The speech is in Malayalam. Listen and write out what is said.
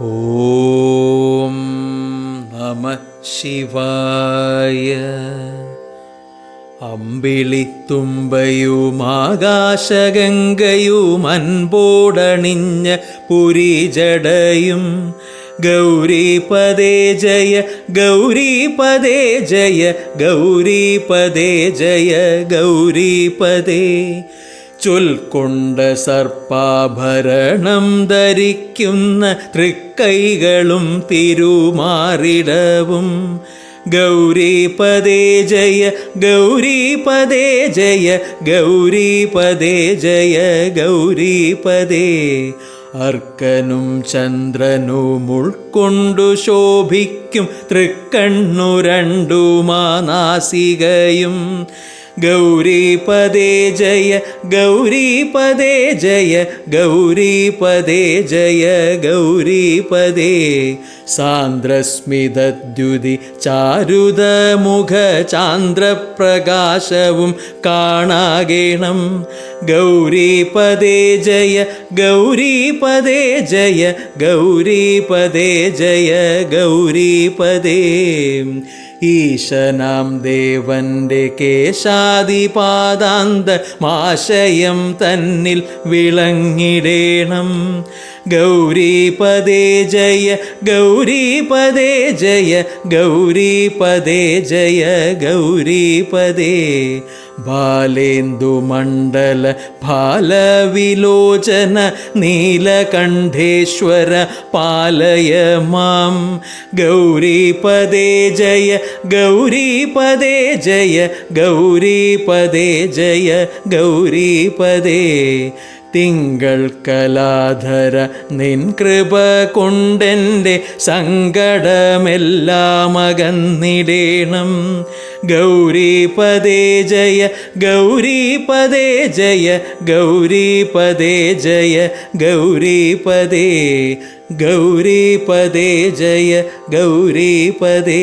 ഓം നമ ശിവായ. അമ്പിളിത്തുമ്പയും അൻപോടണിഞ്ഞ പുരിജടയും. ഗൗരീപദേ ജയ ഗൗരീപദേ ജയ ഗൗരീപദേ ജയ ഗൗരീപദേ ചൊൽക്കൊണ്ട സർപ്പാഭരണം ധരിക്കുന്ന തൃക്കൈകളും തിരുമാറിടവും. ഗൗരീപദേ ജയ ഗൗരീപദേ ജയ ഗൗരീപദേ ജയ ഗൗരീപദേ അർക്കനും ചന്ദ്രനും ഉൾക്കൊണ്ടു ശോഭിക്കും തൃക്കണ്ണു ഗൗരീ ഗൗരീപദേ ജയ ഗൗരീപദേ ജയ ഗൗരീപദേ ജയ ഗൗരീപദേ സാന്ദ്രസ്മിതദ്യുതി ചാരുതമുഖ ചാന്ദ്രപ്രകാശവും കാണാകേണം. ഗൗരീപദേ ജയ ഗൗരീപദേ ജയ ഗൗരീപദേ ജയ ഗൗരീപദേ. ഈശനാം ദേവന്റെ കേശാദിപാദാന്ത മാശയം തന്നിൽ വിളങ്ങിടേണം. ഗൗരീപദേ ജയ ഗൗരീപദേ ജയ ഗൗരീപദേ ജയ ഗൗരീപദേ. ബാലേന്ദുമണ്ഡല ഫാലവിലോചന നീലകണ്ഠേശ്വര പാലയ മാം ഗൗരീപദേ ജയ ഗൗരീപദേ ജയ ഗൗരീപദേ ജയ ഗൗരീപദേ തിങ്കൾ കലാധര നിൻ കൃപ കൊണ്ടെന്റെ സങ്കടമെല്ലാം അകന്നിടേണം ഗൗരീപദേ ജയ ഗൗരീപദേ ജയ ഗൗരീപദേ ജയ ഗൗരീപദേ ഗൗരീപദേ ജയ ഗൗരീപദേ